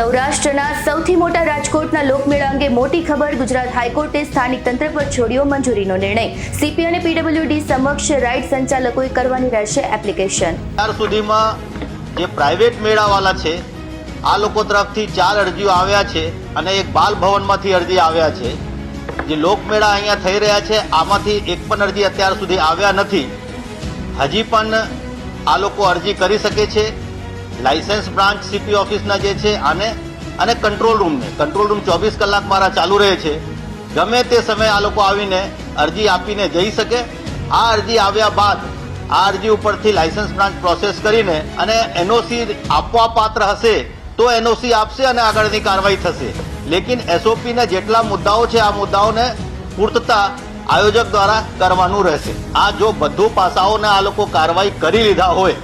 સૌરાષ્ટ્રના સૌથી મોટા રાજકોટના લોકમેળા અંગે મોટી ખબર ગુજરાત હાઈકોર્ટે સ્થાનિક તંત્ર પર છોડ્યો મંજૂરીનો નિર્ણય. સીપી અને પીડબ્લ્યુડી સમક્ષ રાઇડ સંચાલકોએ કરવાની રહેશે એપ્લિકેશન. અત્યાર સુધીમાં જે પ્રાઇવેટ મેળાવાળા છે, આ લોકો તરફથી ચાર અરજીઓ આવ્યા છે અને એક બાલ ભવનમાંથી અરજી આવ્યા છે. જે લોકમેળા અહીંયા થઈ રહ્યા છે, આમાંથી એક પણ અરજી અત્યાર સુધી આવ્યા નથી. હજી પણ આ લોકો અરજી કરી શકે છે. લાયસન્સ બ્રાન્ચ સીપી ઓફિસના જે છે આને અને કંટ્રોલ રૂમને, કંટ્રોલ રૂમ ચોવીસ કલાક મારા ચાલુ રહે છે. ગમે તે સમયે આ લોકો આવીને અરજી આપીને જઈ શકે. આ અરજી આવ્યા બાદ આ અરજી ઉપરથી લાયસન્સ બ્રાન્ચ પ્રોસેસ કરીને અને એનઓસી આપવા પાત્ર હશે તો એનઓસી આપશે અને આગળની કાર્યવાહી થશે. લેકિન એસઓપીના જેટલા મુદ્દાઓ છે, આ મુદ્દાઓને પૂર્તતા આયોજક દ્વારા કરવાનું રહેશે. આ જો બધું પાસાઓને આ લોકો કાર્યવાહી કરી લીધા હોય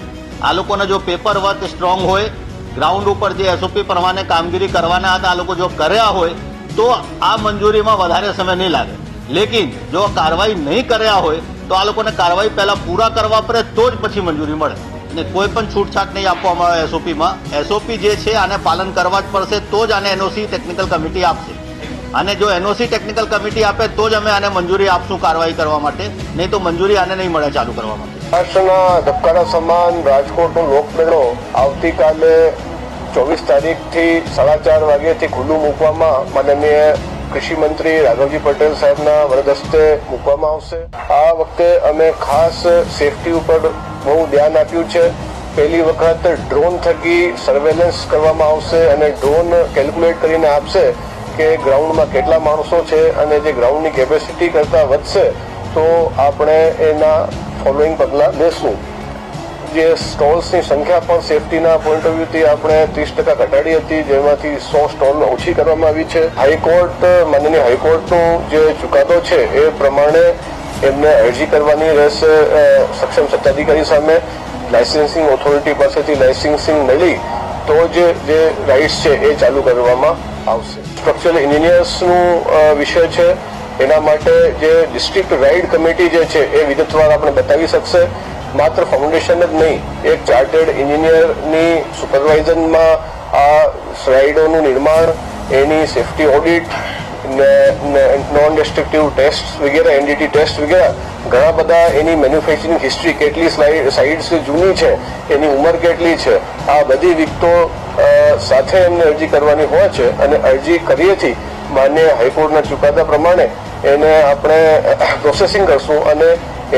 આ લોકોને જો પેપર વર્ક સ્ટ્રોંગ હોય ગ્રાઉન્ડ ઉપર જે એસઓપી પ્રમાણે કામગીરી કરવાના હતા, આ લોકો જો કર્યા હોય, તો આ મંજૂરીમાં વધારે સમય નહીં લાગે. લેકિન જો કાર્યવાહી નહીં કર્યા હોય, તો આ લોકોને કાર્યવાહી પહેલાં પૂરા કરવા પડે, તો જ પછી મંજૂરી મળે. ને કોઈ પણ છૂટછાટ નહીં આપવામાં આવે એસઓપીમાં એસઓપી જે છે, આને પાલન કરવા જ પડશે, તો જ આને એનઓસી ટેકનિકલ કમિટી આપશે. અને જો એનઓસી ટેકનિકલ કમિટી આપે, તો જ અમે આને મંજૂરી આપશું કાર્યવાહી કરવા માટે. નહીં તો મંજૂરી આને નહીં મળે ચાલુ કરવા માટે મહારાષ્ટ્રના ધબકારા સમાન રાજકોટનો લોકમેળો આવતીકાલે ચોવીસ તારીખથી સાડા ચાર વાગ્યાથી ખુલ્લું મૂકવામાં માનનીય કૃષિ મંત્રી રાઘવજી પટેલ સાહેબના વરદસ્તે મૂકવામાં આવશે. આ વખતે અમે ખાસ સેફટી ઉપર બહુ ધ્યાન આપ્યું છે. પહેલી વખત ડ્રોન થકી સર્વેલન્સ કરવામાં આવશે અને ડ્રોન કેલ્ક્યુલેટ કરીને આપશે કે ગ્રાઉન્ડમાં કેટલા માણસો છે અને જે ગ્રાઉન્ડની કેપેસિટી કરતાં વધશે તો આપણે એના ફોલોઈંગ પગલાં લેશું. જે સ્ટોલ્સની સંખ્યા પણ સેફટીના પોઈન્ટ ઓફ વ્યૂથી આપણે ત્રીસ ટકા ઘટાડી હતી, જેમાંથી સો સ્ટોલ ઓછી કરવામાં આવી છે. હાઈકોર્ટ માનનીય હાઈકોર્ટનો જે ચુકાદો છે, એ પ્રમાણે એમને અરજી કરવાની રહેશે સક્ષમ સત્તાધિકારી સામે. લાયસન્સિંગ ઓથોરિટી પાસેથી લાયસન્સિંગ મળી તો જ જે રાઇટ્સ છે, એ ચાલુ કરવામાં આવશે. સ્ટ્રક્ચરલ એન્જિનિયર્સનું વિષય છે એના માટે જે ડિસ્ટ્રિક્ટ રાઇડ કમિટી જે છે, એ વિગતવાર આપણે બતાવી શકશે. માત્ર ફાઉન્ડેશન જ નહીં, એક ચાર્ટેડ એન્જિનિયરની સુપરવાઇઝનમાં આ રાઇડોનું નિર્માણ, એની safety audit non destructive test વગેરે એનડીટી ટેસ્ટ વગેરે, ઘણા બધા એની મેન્યુફેક્ચરિંગ હિસ્ટ્રી કેટલી સાઇડ્સ જૂની છે, એની ઉંમર કેટલી છે, આ બધી વિગતો સાથે એમને અરજી કરવાની હોય છે અને અરજી કરીએથી માન્ય હાઈકોર્ટના ચુકાદા પ્રમાણે એને આપણે પ્રોસેસિંગ કરશું અને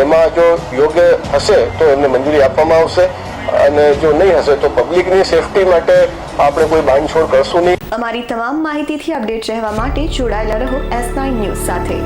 એમાં જો યોગ્ય હશે તો એમને મંજૂરી આપવામાં આવશે અને જો નહીં હશે તો પબ્લિકની સેફટી માટે આપણે કોઈ બાંધછોડ કરશું નહીં. અમારી તમામ માહિતીથી અપડેટ રહેવા માટે જોડાયેલા રહો એસ નાઇન ન્યૂઝ સાથે.